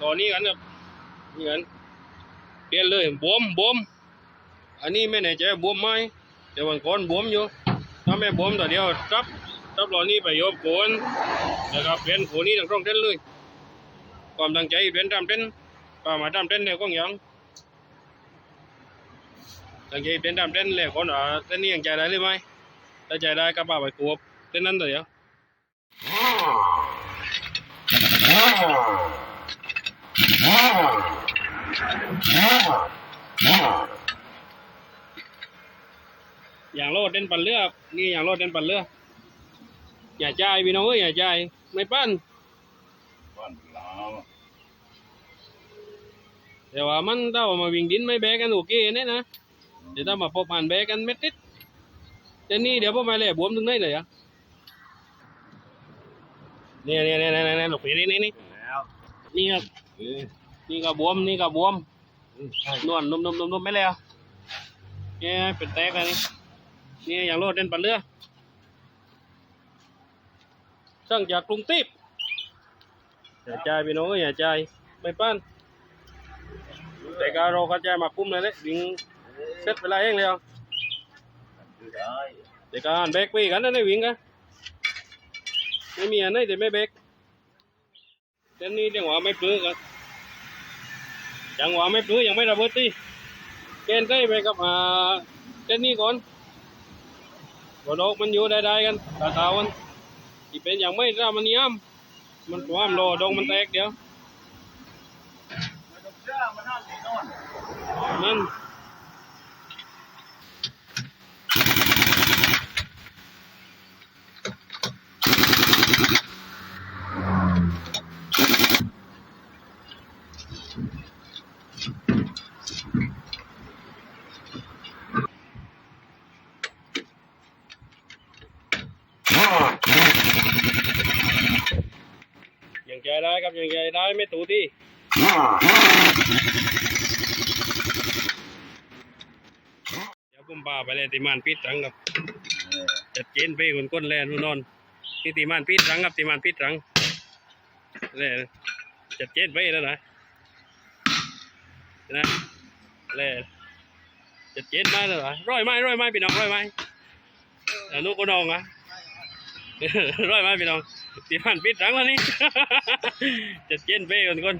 รอนนี้กันนะนี่กันเปลี่ยนเลยบวมบวมอันนี้ไม่แน่ใจบวมไหมแต่วันก่อนบวมอยู่ถ้าไม่บวมต่อเดียวจับจับรล่อนี้ไปโยบโกนนะครับเปลี่ยนโขนี่ต่างร่องเต้นเลย ความตั้งใจเปลี่ยนตามเต้นปามาตามเต้นเนี่ยก็ยัง ตั้งใจเปลี่ยนตามเต้นเลยคนอะเต้นนี้ยังใจได้หรือไม่ถ้าใจได้ก็ป่าไปกวบเต้นนั้นตัวเดียวอย่างโลดเด่นปันเลือกนี่อย่างโลดเด่นปันเลือกอย่าใจายพี่น้องเอ้ยอย่าใจายไม่ปั้นบ้านลาวแต่ว่ามันถ้าว่ามาวิ่งดินไม่แบกกันโอเคเนี่ยนะ เดี๋ยวถ้ามาพบมันแบกกันเม็ดนิดแต่นี่เดี๋ยวพอมาเลยบวมถึงไหนเลยอะเนี่ยเนี่ยเนี่ยเนี่ยเนี่ยหลบไปนี่นี่นี่แล้วนี่ครับเอ้ยนี่ก็บวมนี่ก็บวมใช่นวลนุ่มนุ่มนุ่มนุ่มไม่แล้วเนี่ยเป็นแตกเลยนี่นี่อย่างโลดเด่นปันเลือกสั่งจากกรุงเทพอย่าใจายพี่น้องเอ้ยอย่าใจายไม่ปั้นแต่การเราก็ใจายมาคุ้มเลยเลยวิ่ง เสร็จเวลาเองแล้วคือได้แต่การเบรกไปกันนั่นไอ้วิ่งกันไม่มีอันไหนแต่ไม่เบรกเส้นนี้จังหวะไม่ปลื้อกันจังหวะไม่ปลื้อยังไม่ระเบิดตีเกณฑ์ใกล้ไปกับอ่าเส้นนี้ก่อนบอดอกมันอยู่ได้ๆกันตาตาวันที่เป็นอย่างไม่ถ้ามันย้ำมันความรอดงมันแตกเดี๋ยว มันต้องเชื่อมันน่าสีนอน นั่น ยังใจได้ครับยังใจได้ไม่ตูที่เดี๋ยวผมพาไปเลยติมานปิดรังครับจัดเจนไปคนก้นแลนนู่นนอนที่ติมานปิดรังครับติมานปิดรังเลยจัดเจนไปแล้วนะ นะเลยจัดเจนมาแล้วเหรอร้อยไม้ร้อยไม้พี่น้องร้อยไม้อนุกนองอะร้อยไม้พี่น้องติมานปิดรังแล้วนี่จัดเจนไปคนก้น